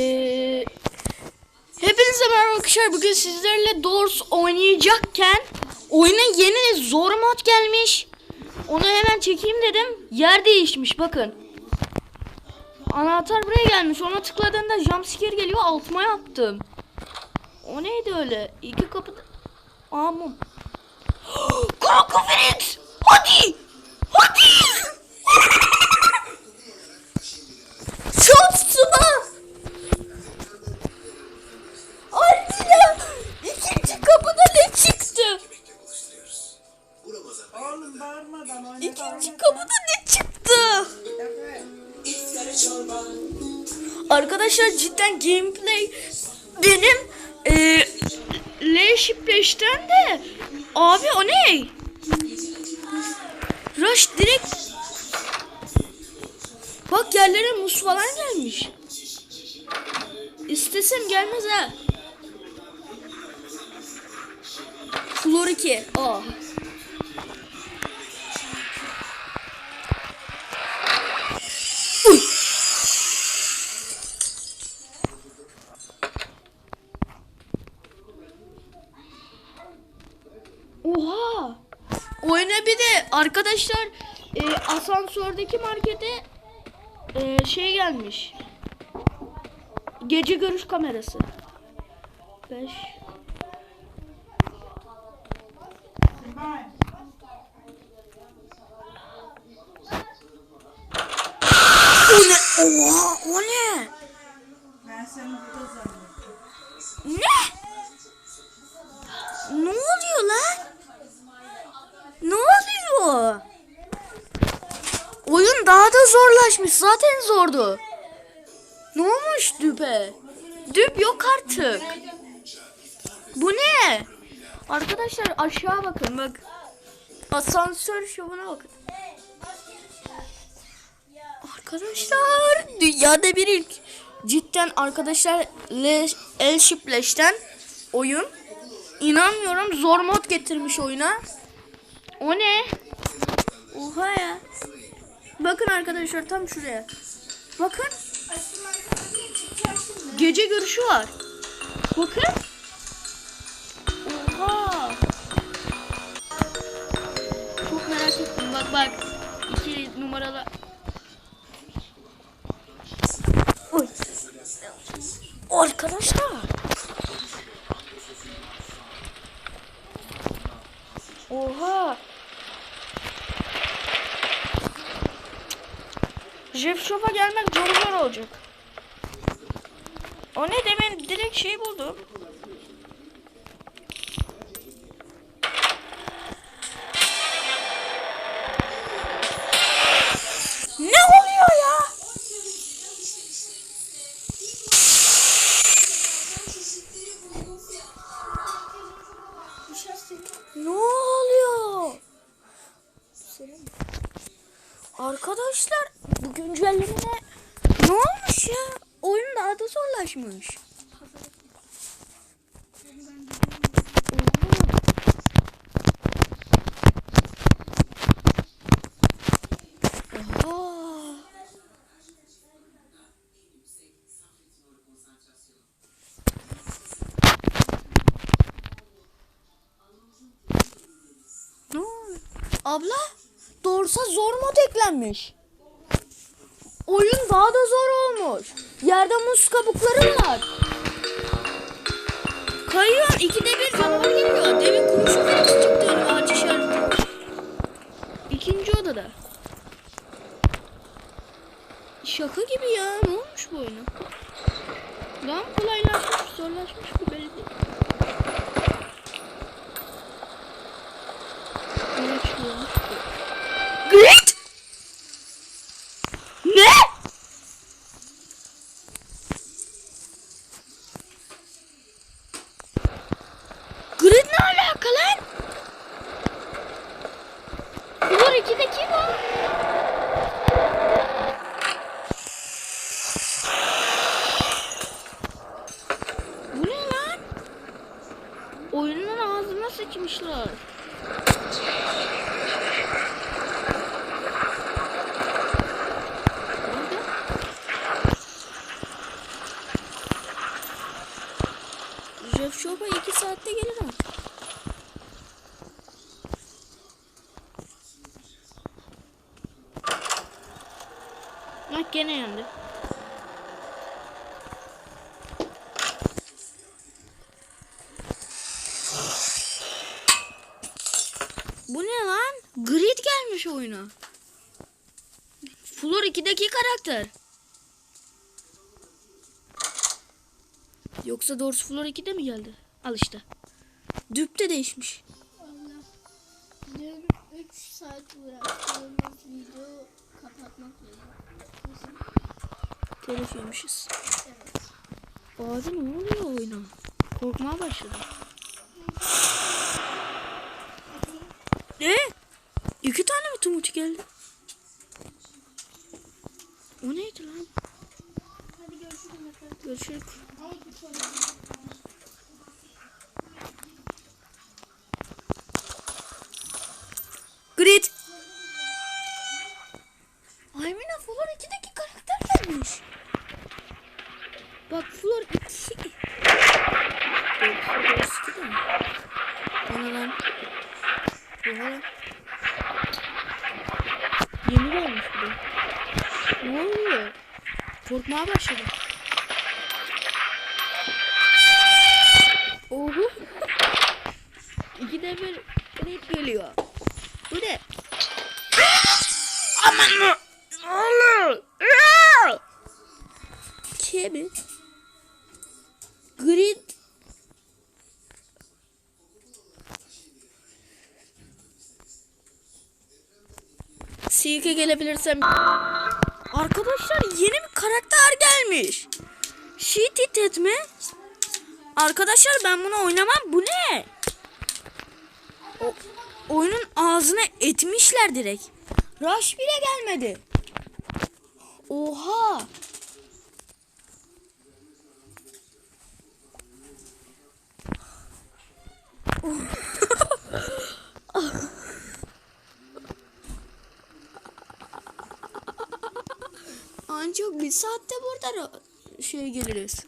Ee, hepinize merhaba arkadaşlar. Bugün sizlerle Doors oynayacakken oyuna yeni zor mod gelmiş. Onu hemen çekeyim dedim. Yer değişmiş bakın. Anahtar buraya gelmiş. Ona tıkladığında jumpscare geliyor. Altıma yaptım. O neydi öyle? İki kapı... Aa. Kanka Ferit! Hadi! Hadi! Şansına! Anne! Arkadaşlar cidden gameplay benim e, L de abi o ne? Rush direkt Bak yerlere muz falan gelmiş. İstesem gelmez ha. Flor 2. Aa. Oha. Oyuna bir de arkadaşlar e, asansördeki markete e, şey gelmiş. Gece görüş kamerası. 5 Ben, O ne? Oha o ne? ben seni burada zannettim. Ne? Ne oluyor lan? Oyun daha da zorlaşmış. Zaten zordu. Ne olmuş düpe? Düp yok artık. Bu ne? Arkadaşlar aşağı bakın bak. Asansör şovuna bakın. Arkadaşlar dünyada bir ilk. Cidden arkadaşlar El Şipleş'ten oyun. İnanmıyorum zor mod getirmiş oyuna. O ne? Oha ya. Bakın arkadaşlar tam şuraya. Bakın. Gece görüşü var. Bakın. Oha. Çok merak ettim. Bak bak. İki numaralı. Oy. Arkadaşlar. Oha. Jeff Shop'a gelmek çok zor olacak. O ne demin direkt şey buldum. Ne oluyor ya? Ne oluyor? Arkadaşlar bu güncelleme ne olmuş ya? Oyun daha da zorlaşmış. Abla doğrusa zor mod eklenmiş. Oyun daha da zor olmuş. Yerde muz kabukları var. Kayıyor. İkide bir canavar geliyor. Demin kurşun birisi çıktı önüme ağaç işareti. İkinci odada. Şaka gibi ya. Ne olmuş bu oyuna? Mı kolaylaşmış, zorlaşmış bu belli değil. Ne çıkıyormuş bu? Great! Ne? Grid alaka lan? İkide kim o? Bu ne lan? Oyunun ağzına sıçmışlar. Jeff Shop'a 2 saatte gelir artık. Bak gene yandı. Bu ne lan? Grid gelmiş oyuna. Floor 2'deki karakter. Yoksa doğrusu Floor 2'de mi geldi? Al işte. Düp de değişmiş. Allah. Dün 3 saat uğraştığımız video kapatmak üzere. Telef yemişiz. Evet. Ne oluyor oyuna? Korkmaya başladım. Ne? Mi tumut geldi? O neydi lan? Hadi görüşürüz. Görüşürüz. Grid. Ay Mina Floor 2'deki karakter gelmiş. Bak Floor 2. Bana lan. Oha lan. Yeni gelmiş bu. Ne oluyor? Korkmaya başladım. Oho. İki de bir krep geliyor. Bu ne? Aman mı? G2 gelebilirsem. Arkadaşlar yeni bir karakter gelmiş. Shit it mi? Arkadaşlar ben bunu oynamam. Bu ne? O, oyunun ağzına etmişler direkt. Rush bile gelmedi. Oha. Oh. Bir saatte burada ra- şey geliriz.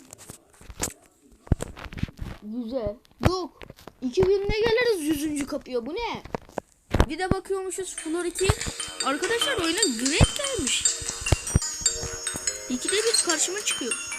Güzel. Yok. İki günde geliriz yüzüncü kapıya. Bu ne? Bir de bakıyormuşuz Floor 2. Arkadaşlar oyuna Greg gelmiş. İkide bir karşıma çıkıyor.